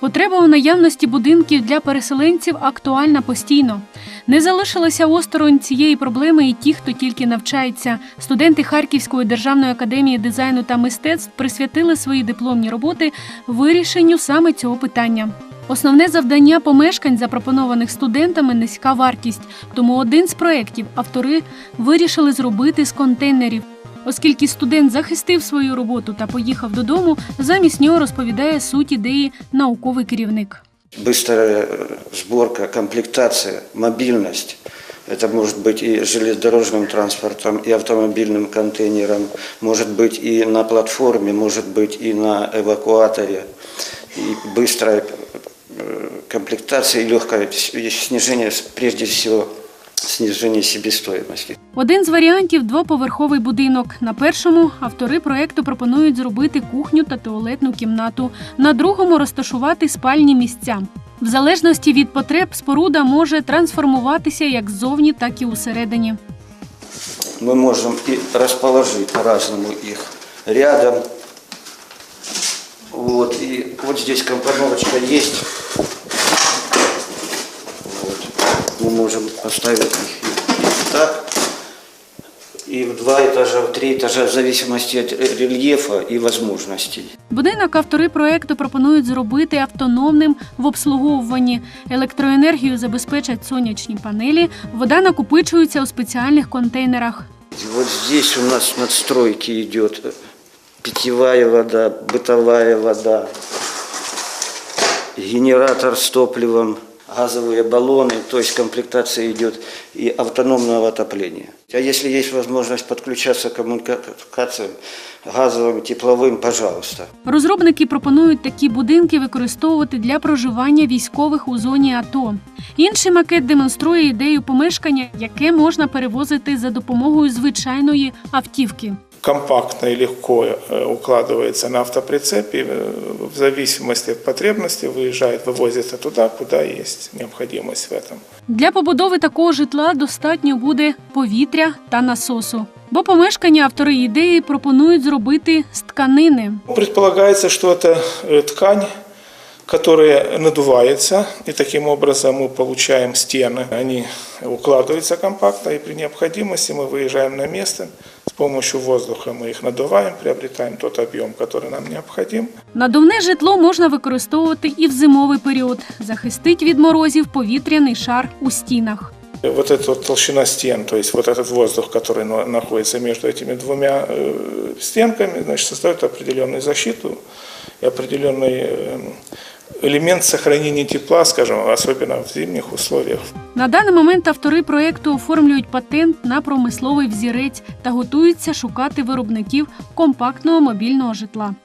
Потреба у наявності будинків для переселенців актуальна постійно. Не залишилися осторонь цієї проблеми і ті, хто тільки навчається. Студенти Харківської державної академії дизайну та мистецтв присвятили свої дипломні роботи вирішенню саме цього питання. Основне завдання помешкань, запропонованих студентами, низька вартість. Тому один з проєктів автори вирішили зробити з контейнерів. Оскільки студент захистив свою роботу та поїхав додому, замість нього розповідає суть ідеї науковий керівник. Быстрая э, сборка, комплектация, мобильность. Это может быть и железнодорожным транспортом, и автомобильным контейнером, может быть и на платформе, может быть и на эвакуаторе. И быстрая э, комплектация и легкое снижение, прежде всего, снижение себестоимости. Один з варіантів двоповерховий будинок. На першому автори проекту пропонують зробити кухню та туалетну кімнату, на другому розташувати спальні місця. В залежності від потреб споруда може трансформуватися як ззовні, так і усередині. Мы можем и расположить по-разному их рядом. Вот, и вот здесь компоновочка есть. можем поставить их и так, и в два этажа, в три этажа, в зависимости от э, рельефа и возможностей. Будинок автори проекту пропонують зробити автономним в обслуговуванні. Електроенергію забезпечать сонячні панелі, вода накопичується у спеціальних контейнерах. И вот здесь у нас надстройки идет э, питьевая вода, бытовая вода, генератор с топливом, газовые баллоны, то есть комплектация идет и автономного отопления. А если есть возможность подключаться к коммуникациям газовым, тепловым, пожалуйста. Розробники пропонують такі будинки використовувати для проживання військових у зоні АТО. Інший макет демонструє ідею помешкання, яке можна перевозити за допомогою звичайної автівки. компактно и легко э, укладывается на автоприцепе, э, в зависимости от потребности выезжает, вывозится туда, куда есть необходимость в этом. Для побудови такого житла достатньо буде повітря та насосу. Бо помешкання автори ідеї пропонують зробити з тканини. Предполагается, что это э, ткань, которая надувается, и таким образом мы получаем стены. Они укладываются компактно, и при необходимости мы выезжаем на место, с помощью воздуха мы их надуваем, приобретаем тот объем, который нам необходим. Надувне житло можна використовувати і в зимовий період. Захистить від морозів повітряний шар у стінах. Вот эта вот толщина стен, то есть вот этот воздух, который на- находится между этими двумя э, стенками, значит, создает определенную защиту и определенный э, элемент сохранения тепла, скажем, особенно в зимних условиях. На даний момент автори проекту оформлюють патент на промисловий взірець та готуються шукати виробників компактного мобільного житла.